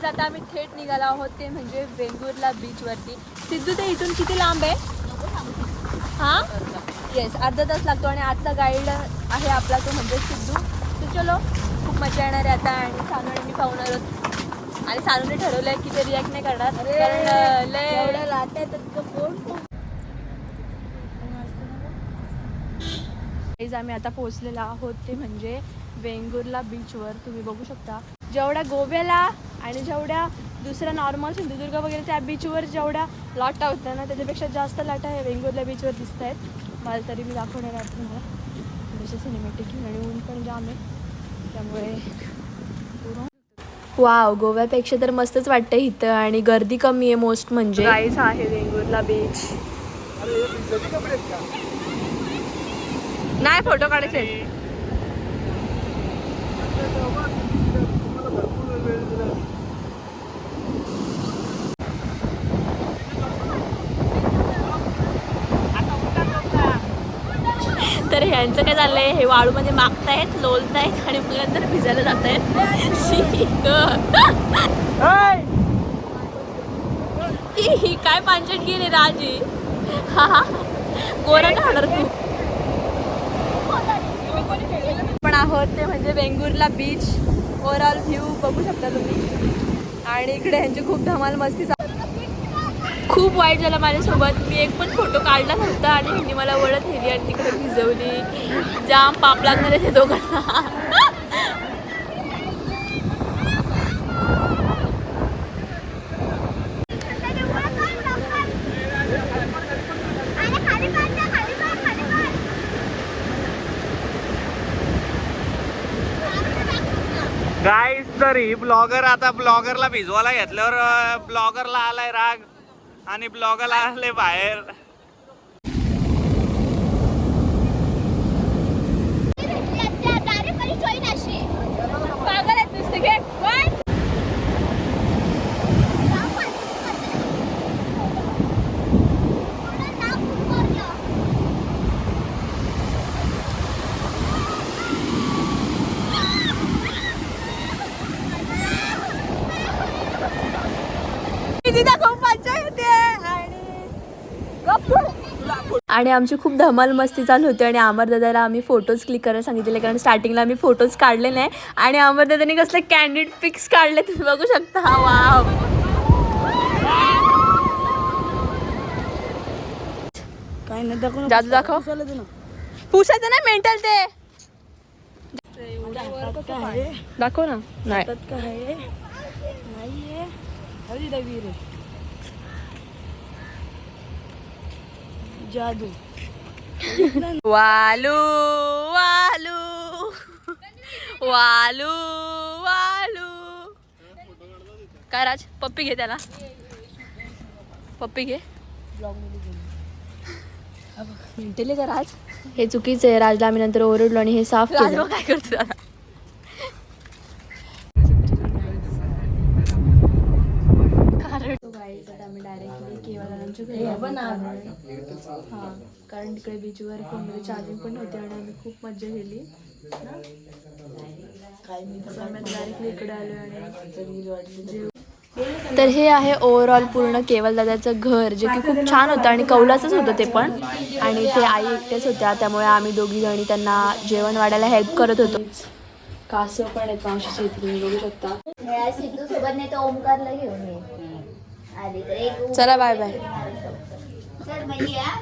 Guys आता आम्ही थेट निघालो आहोत ते म्हणजे वेंगुर्ला बीचवरती सिद्धू ते इथून किती लांब आहे? हां? येस अर्धा तास लागतो आणि आजचा गाईड आहे आपला तो म्हणजे सिद्धू. तर चलो खूप मजा येणार आहे आता आणि सानू आणि मी पाहून आहोत आणि सानूने ठरवलं आहे की ते रिॲक्ट नाही करणार. कारण लय लाट आहे तर कोण आम्ही आता पोहोचलेलो आहोत ते म्हणजे वेंगुर्ला बीचवर तुम्ही बघू शकता. जेवढ्या गोव्याला आणि जेवढ्या दुसऱ्या नॉर्मल सिंधुदुर्ग वगैरे त्या बीचवर जेवढ्या लाटा होत्या ना त्याच्यापेक्षा जास्त लाटा हे वेंगुर्ला बीचवर दिसत आहेत मला तरी मी दाखवणार आहे तुम्हाला थोडेसे सिनेमॅटिक आणि ऊन पण जाम आहे. त्यामुळे वाव गोव्यापेक्षा तर मस्तच वाटतं इथं आणि गर्दी कमी आहे मोस्ट म्हणजे. गाईच आहे वेंगुर्ला बीच नाही फोटो काढायचे तर ह्यांचं काय झालंय हे वाळूमध्ये मागतायत लोलतायत आणि मग भिजायला जात ही काय पांचट गेली राजी हा हा. गोरा खाणार तू? आपण आहोत ते म्हणजे वेंगुर्ला बीच ओव्हरऑल व्ह्यू बघू शकता तुम्ही. आणि इकडे ह्यांची खूप धमाल मस्ती खूप वाईट झालं माझ्यासोबत. मी एक पण फोटो काढला नव्हता आणि ह्यांनी मला वळत नेली आणि तिकडे भिजवली. जाम पाप लागणार आहे ते दोघांना. गाईस तर ही ब्लॉगर आता ब्लॉगरला भिजवायला घेतल्यावर ब्लॉगरला आलाय राग. आणि ब्लॉगरला आले बाहेर पागल आहेत नुसते घे. What? तिथं खूप मजा येते आणि. आणि आमची खूप धमाल मस्ती चालू होती आणि अमर दादाला आम्ही फोटोज क्लिक करायला सांगितलेले कारण स्टार्टिंगला आम्ही फोटोज काढले नाही. आणि अमर दादाने कसले कॅन्डिड पिक्स काढले तुम्ही बघू शकता. हा वाव. काय नाही दाखव जादू दाखव. ना. पुसायचं नाही मेंटल ते. दाखव ना. नाही हातात काय आहे नाहीये अरे दवीर जादू. वालू वालू. वालू वालू. काय राज पप्पी घे त्याला. पप्पी घे. मिंटेले का राज? हे चुकीचं आहे राजला आम्ही नंतर ओरडलो आणि हे साफ केलं. काय करतो दादा. आम्ही डायरेक्टली केवळांच्या घरी हां कारण तिकडे बीचवर फोनमध्ये चार्जिंग पण होते आणि आम्ही खूप मजा केली. काय मी तर आम्ही डायरेक्टली इकडे आलो आणि तर हे आहे ओव्हरऑल पूर्ण केवल दादाचं घर जे की खूप छान होतं आणि कौलाचंच होतं ते पण. आणि ते आई एकट्याच होत्या त्यामुळे आम्ही दोघी जणी त्यांना जेवण वाढायला हेल्प करत होतो. कासव पण आहेत मावशीच्या इथे तुम्ही बघू शकता. सिद्धू सोबत नाही तर ओमकारला घेऊन आली तर एक चला बाय बाय चल मग ये हा.